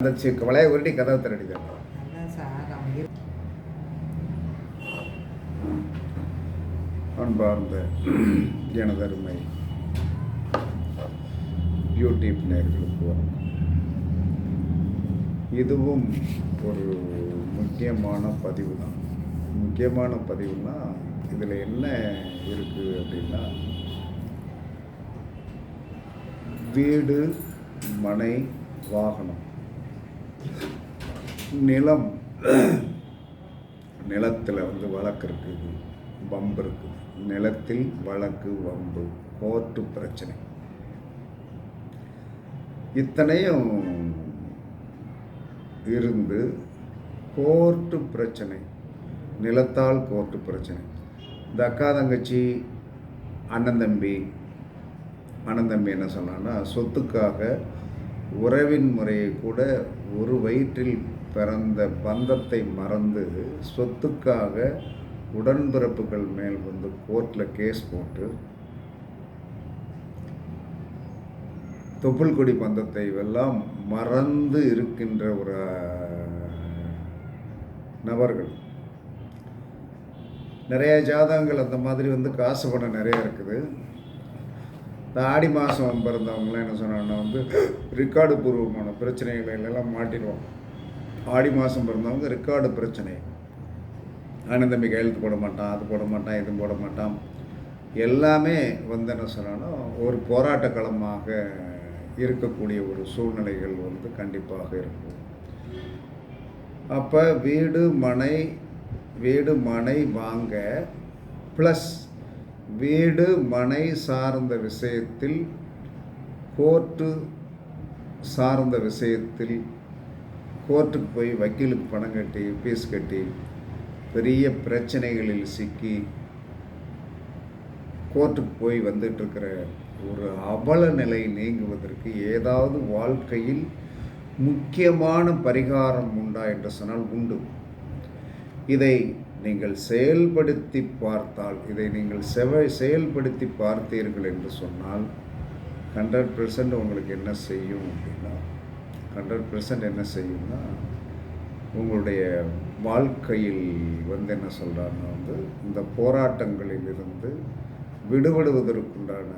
அந்த வளைய உருட்டி கதவை இரு- அன்பார்ந்த எனதருமை யூடியூப் நேர்களுக்கு இதுவும் ஒரு முக்கியமான பதிவு தான். முக்கியமான பதிவுனா இதில் என்ன இருக்குது அப்படின்னா வீடு மனை வாகனம். நிலம் நிலத்தில் வந்து வழக்கு இருக்குது வம்பு இருக்குது நிலத்தில் வழக்கு வம்பு கோர்ட்டு பிரச்சனை. இத்தனையும் இருந்து கோர்ட்டு பிரச்சனை. நிலத்தால் கோர்ட்டு பிரச்சனை. இந்த அக்கா தங்கச்சி அண்ணன் தம்பி அண்ணன் தம்பி என்ன சொன்னான்னா சொத்துக்காக உறவின் முறையை கூட ஒரு வயிற்றில் பிறந்த பந்தத்தை மறந்து சொத்துக்காக உடன்பிறப்புகள் மேல் வந்து கோர்ட்டில் கேஸ் போட்டு தொப்புள்கொடி பந்தத்தை எல்லாம் மறந்து இருக்கின்ற ஒரு நபர்கள். நிறைய ஜாதகங்கள் அந்த மாதிரி வந்து காசு பணம் நிறைய இருக்குது. இந்த ஆடி மாதம் பிறந்தவங்களாம் என்ன சொன்னாங்கன்னா வந்து ரெக்கார்டு பூர்வமான பிரச்சனைகளெல்லாம் மாட்டிடுவோம் ஆடி மாதம் பிறந்தவங்க ரெக்கார்டு பிரச்சனை. அண்ணன் தம்பி கையெழுத்து போட மாட்டான் அது போட மாட்டான் இது போட மாட்டான். எல்லாமே வந்து என்ன சொன்னான்னா ஒரு போராட்ட களமாக இருக்கக்கூடிய ஒரு சூழ்நிலைகள் வந்து கண்டிப்பாக இருக்கும். அப்போ வீடு மனை வீடு மனை வாங்க ப்ளஸ் வீடு மனை சார்ந்த விஷயத்தில் கோர்ட்டு சார்ந்த விஷயத்தில் கோர்ட்டுக்கு போய் வக்கீலுக்கு பணம் கட்டி ஃபீஸ் கட்டி பெரிய பிரச்சனைகளில் சிக்கி கோர்ட்டுக்கு போய் வந்துட்டுருக்கிற ஒரு அவல நிலை நீங்குவதற்கு ஏதாவது வாழ்க்கையில் முக்கியமான பரிகாரம் உண்டா என்று சொன்னால் உண்டு. இதை நீங்கள் செயல்படுத்தி பார்த்தால் இதை நீங்கள் செவ செயல்படுத்தி பார்த்தீர்கள் என்று சொன்னால் ஹண்ட்ரட் பர்சன்ட் உங்களுக்கு என்ன செய்யும் அப்படின்னா ஹண்ட்ரட் பர்சன்ட் என்ன செய்யும்னா உங்களுடைய வாழ்க்கையில் வந்து என்ன சொல்கிறாருன்னா வந்து இந்த போராட்டங்களிலிருந்து விடுபடுவதற்குண்டான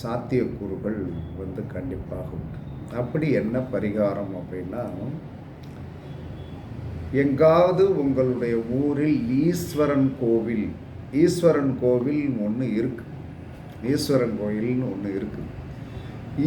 சாத்தியக்கூறுகள் வந்து கண்டிப்பாக உண்டு அப்படி என்ன பரிகாரம் அப்படின்னா எங்காவது உங்களுடைய ஊரில் ஈஸ்வரன் கோவில் ஈஸ்வரன் கோவில் ஒன்று இருக்கு. ஈஸ்வரன் கோயில்னு ஒன்று இருக்குது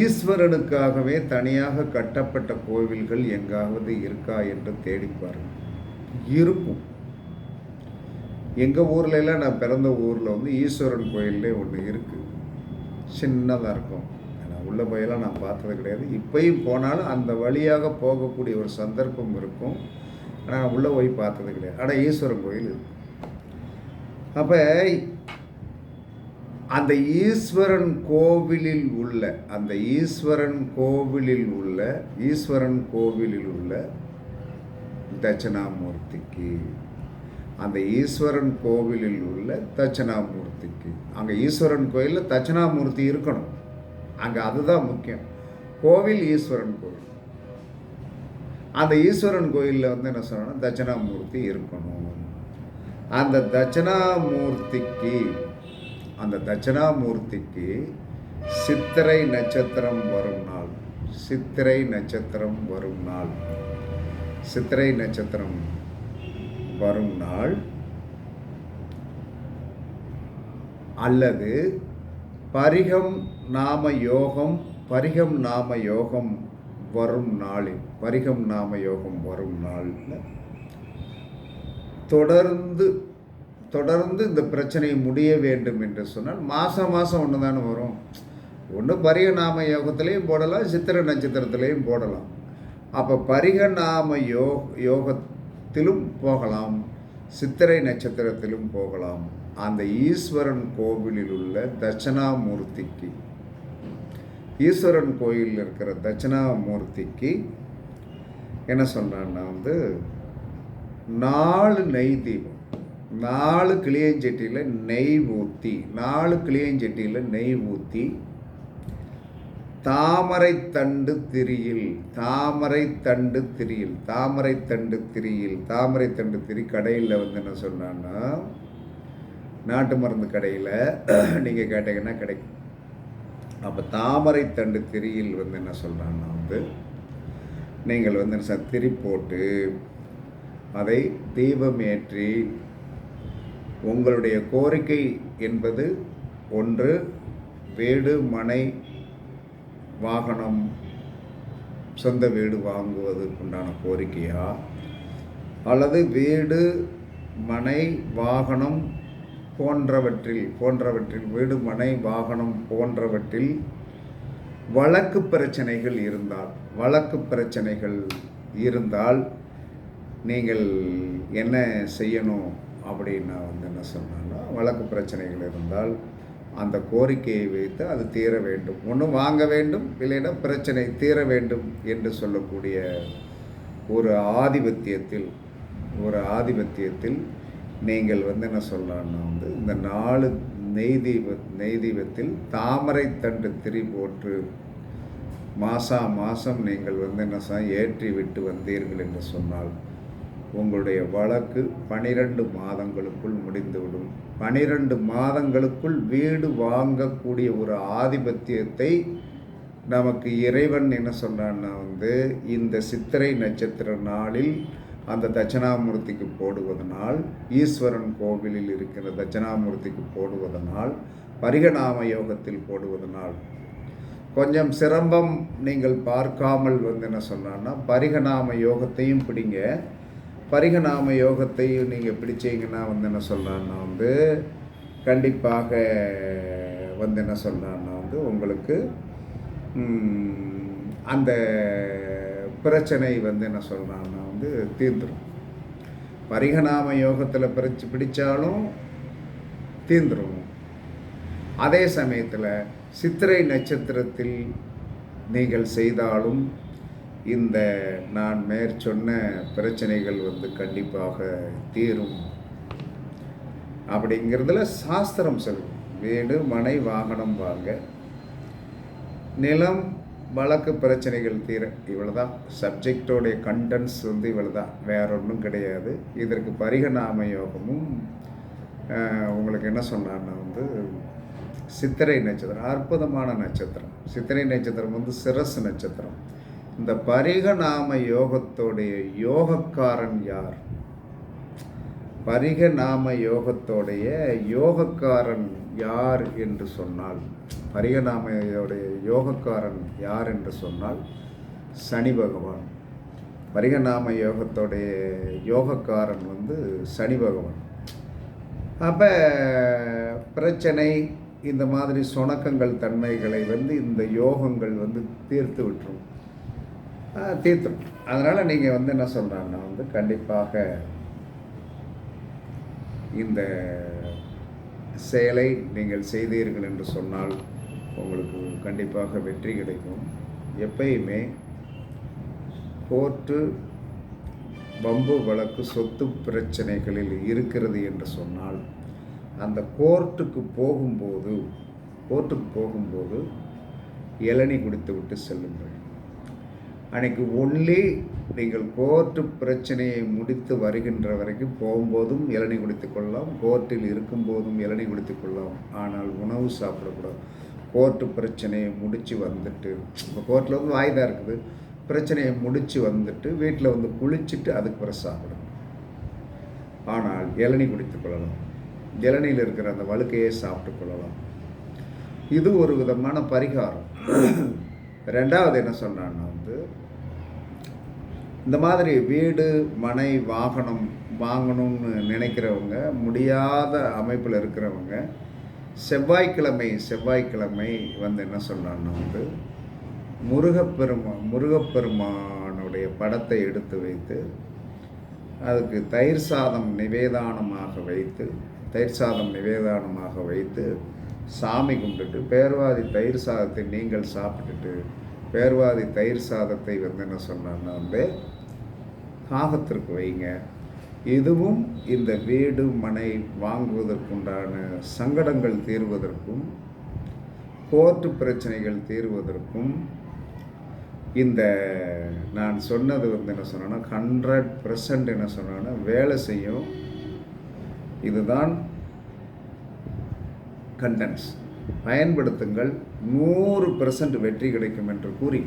ஈஸ்வரனுக்காகவே தனியாக கட்டப்பட்ட கோவில்கள் எங்காவது இருக்கா என்று தேடிப்பார் இருக்கும். எங்கள் ஊரில் எல்லாம் நான் பிறந்த ஊரில் வந்து ஈஸ்வரன் கோயிலே ஒன்று இருக்குது சின்னதாக இருக்கும். நான் உள்ள போயெல்லாம் நான் பார்த்தது கிடையாது. இப்பயும் போனாலும் அந்த வழியாக போகக்கூடிய ஒரு சந்தர்ப்பம் இருக்கும். நான் உள்ளே போய் பார்த்தது கிடையாது. ஆனால் ஈஸ்வரன் கோயில் இது. அப்போ அந்த ஈஸ்வரன் கோவிலில் உள்ள அந்த ஈஸ்வரன் கோவிலில் உள்ள ஈஸ்வரன் கோவிலில் உள்ள தட்சணாமூர்த்திக்கு அந்த ஈஸ்வரன் கோவிலில் உள்ள தட்சணாமூர்த்திக்கு அங்கே ஈஸ்வரன் கோயிலில் தட்சணாமூர்த்தி இருக்கணும். அங்கே அதுதான் முக்கியம். கோவில் ஈஸ்வரன் கோவில். அந்த ஈஸ்வரன் கோயிலில் வந்து என்ன சொல்லணும் தட்சணாமூர்த்தி இருக்கணும். அந்த தட்சணாமூர்த்திக்கு அந்த தட்சணாமூர்த்திக்கு சித்திரை நட்சத்திரம் வரும் நாள். சித்திரை நட்சத்திரம் வரும் நாள். சித்திரை நட்சத்திரம் வரும் நாள். அல்லது பரிகம் நாம யோகம் பரிகம் நாம யோகம் வரும் நாளில் பரிகம் நாம யோகம் வரும் நாளில். தொடர்ந்து தொடர்ந்து இந்த பிரச்சனை முடிய வேண்டும் என்று சொன்னால் மாதம் மாதம் ஒன்று தானே வரும். ஒன்று பரிக நாம யோகத்திலையும் போடலாம் சித்திரை நட்சத்திரத்திலையும் போடலாம். அப்போ பரிகநாம யோ யோகத்திலும் போகலாம் சித்திரை நட்சத்திரத்திலும் போகலாம். அந்த ஈஸ்வரன் கோவிலில் உள்ள தட்சணாமூர்த்திக்கு ஈஸ்வரன் கோயிலில் இருக்கிற தட்சிணாமூர்த்திக்கு என்ன சொல்கிறான்னா வந்து நாலு நெய் தீபம் நாலு கிளியஞ்சட்டியில் நெய் ஊற்றி நாலு கிளியஞ்சட்டியில் நெய் ஊற்றி தாமரை தண்டு திரியில் தாமரை தண்டு திரியில் தாமரை தண்டு திரியில் தாமரை தண்டு திரி கடையில் வந்து என்ன சொன்னான்னா நாட்டு மருந்து கடையில் நீங்கள் கேட்டீங்கன்னா கிடைக்கும். அப்போ தாமரை தண்டு திரியில் வந்து என்ன சொல்கிறான்னா வந்து நீங்கள் வந்து என்ன திரி போட்டு அதை தீபம் ஏற்றி உங்களுடைய கோரிக்கை என்பது ஒன்று வீடு மனை வாகனம் சொந்த வீடு வாங்குவதற்குண்டான கோரிக்கையா? அல்லது வீடு மனை வாகனம் போன்றவற்றில் போன்றவற்றில் வீடு மனை வாகனம் போன்றவற்றில் வழக்கு பிரச்சனைகள் இருந்தால் வழக்கு பிரச்சனைகள் இருந்தால் நீங்கள் என்ன செய்யணும் அப்படின்னா வந்து என்ன சொன்னேன்னா வழக்கு பிரச்சனைகள் இருந்தால் அந்த கோரிக்கையை வைத்து அது தீர வேண்டும். ஒன்று வாங்க வேண்டும் இல்லைன்னா பிரச்சனை தீர வேண்டும் என்று சொல்லக்கூடிய ஒரு ஆதிபத்தியத்தில் ஒரு ஆதிபத்தியத்தில் நீங்கள் வந்து என்ன சொல்லலாம்னா வந்து இந்த நாலு நெய் தீப நெய் தீபத்தில் தாமரை தண்டு திரி போட்டு மாசா மாதம் நீங்கள் வந்து என்ன ஏற்றி விட்டு வந்தீர்கள் என்று சொன்னால் உங்களுடைய வழக்கு பனிரெண்டு மாதங்களுக்குள் முடிந்துவிடும். பனிரெண்டு மாதங்களுக்குள் வீடு வாங்கக்கூடிய ஒரு ஆதிபத்தியத்தை நமக்கு இறைவன் என்ன சொன்னான்னா வந்து இந்த சித்திரை நட்சத்திர நாளில் அந்த தட்சணாமூர்த்திக்கு போடுவதனால் ஈஸ்வரன் கோவிலில் இருக்கிற தட்சணாமூர்த்திக்கு போடுவதனால் பரிகநாம யோகத்தில் போடுவதனால். கொஞ்சம் சிரமம் நீங்கள் பார்க்காமல் வந்து என்ன சொன்னான்னா பரிகநாம யோகத்தையும் பிடிங்க. பரிகநாம யோகத்தையும் நீங்கள் பிடிச்சீங்கன்னா வந்து என்ன சொல்லலான்னா வந்து கண்டிப்பாக வந்து என்ன சொல்லலான்னா வந்து உங்களுக்கு அந்த பிரச்சனை வந்து என்ன சொல்கிறான்னா வந்து தீர்ந்துடும் பரிகநாம யோகத்தில் பிரிச்சு பிடித்தாலும் தீர்ந்துடும் அதே சமயத்தில் சித்திரை நட்சத்திரத்தில் நீங்கள் செய்தாலும் இந்த நான் மேற்சொன்ன பிரச்சனைகள் வந்து கண்டிப்பாக தீரும். அப்படிங்கிறதுல சாஸ்திரம் சொல்லும். வீடு மனை வாகனம் வாங்க நிலம் வழக்கு பிரச்சனைகள் தீர இவ்வளோ தான் சப்ஜெக்டோடைய கண்டென்ட்ஸ் வந்து இவ்வளோதான் வேற ஒன்றும் கிடையாது. இதற்கு பரிகநாம யோகமும் உங்களுக்கு என்ன சொன்னான்னா வந்து சித்திரை நட்சத்திரம் அற்புதமான நட்சத்திரம். சித்திரை நட்சத்திரம் வந்து சிரசு நட்சத்திரம். இந்த பரிகநாம யோகத்தோடைய யோகக்காரன் யார்? பரிகநாம யோகத்தோடைய யோகக்காரன் யார் என்று சொன்னால் பரிகநாமையோடைய யோகக்காரன் யார் என்று சொன்னால் சனி பகவான். பரிகநாம யோகத்தோடைய யோகக்காரன் வந்து சனி பகவான். அப்போ பிரச்சனை இந்த மாதிரி சுணக்கங்கள் தன்மைகளை வந்து இந்த யோகங்கள் வந்து தீர்த்து விட்டுரும். தீர்த்தும் அதனால் நீங்கள் வந்து என்ன சொல்கிறாங்கன்னா வந்து கண்டிப்பாக இந்த செயலை நீங்கள் செய்தீர்கள் என்று சொன்னால் உங்களுக்கு கண்டிப்பாக வெற்றி கிடைக்கும். எப்பயுமே கோர்ட்டு வம்பு வழக்கு சொத்து பிரச்சனைகளில் இருக்கிறது என்று சொன்னால் அந்த கோர்ட்டுக்கு போகும்போது கோர்ட்டுக்கு போகும்போது இளநி குடித்து விட்டு செல்லுங்கள். அன்றைக்கு ஒன்லி நீங்கள் கோர்ட்டு பிரச்சனையை முடித்து வருகின்ற வரைக்கும் போகும்போதும் இளநி குடித்துக் கொள்ளலாம் கோர்ட்டில் இருக்கும்போதும் இளநி குடித்து கொள்ளலாம். ஆனால் உணவு சாப்பிடக்கூடாது. கோர்ட்டு பிரச்சனையை முடித்து வந்துட்டு இப்போ கோர்ட்டில் வந்து வாய்தா இருக்குது. பிரச்சனையை முடித்து வந்துட்டு வீட்டில் வந்து குளிச்சுட்டு அதுக்கு பிறகு சாப்பிடணும். ஆனால் இளநி குடித்துக் கொள்ளலாம். இளநியில் இருக்கிற அந்த வழுக்கையை சாப்பிட்டு கொள்ளலாம். இது ஒரு விதமான பரிகாரம். ரெண்டாவது என்ன சொன்னான்னா வந்து இந்த மாதிரி வீடு மனை வாகனம் வாங்கணும்னு நினைக்கிறவங்க முடியாத அமைப்பில் இருக்கிறவங்க செவ்வாய்க்கிழமை செவ்வாய்க்கிழமை வந்து என்ன சொன்னான்னா வந்து முருகப்பெருமா முருகப்பெருமானுடைய படத்தை எடுத்து வைத்து அதுக்கு தயிர் சாதம் நிவேதானமாக வைத்து தயிர் சாதம் நிவேதானமாக வைத்து சாமி கும்பிட்டுட்டு பேர்வாதி தயிர் சாதத்தை நீங்கள் சாப்பிட்டுட்டு பேர்வாதி தயிர் சாதத்தை வந்து என்ன சொன்னான்னா வந்து காகத்திற்கு வைங்க. இதுவும் இந்த வீடு மனை வாங்குவதற்குண்டான சங்கடங்கள் தீர்வதற்கும் கோர்ட்டு பிரச்சனைகள் தீர்வதற்கும் இந்த நான் சொன்னது வந்து என்ன சொன்னேன்னா ஹண்ட்ரட் பர்சன்ட் என்ன சொன்னேன்னா வேலை செய்யும். இதுதான் கண்டென்ஸ் பயன்படுத்துங்கள். நூறு பெர்சன்ட் வெற்றி கிடைக்கும் என்று கூறி.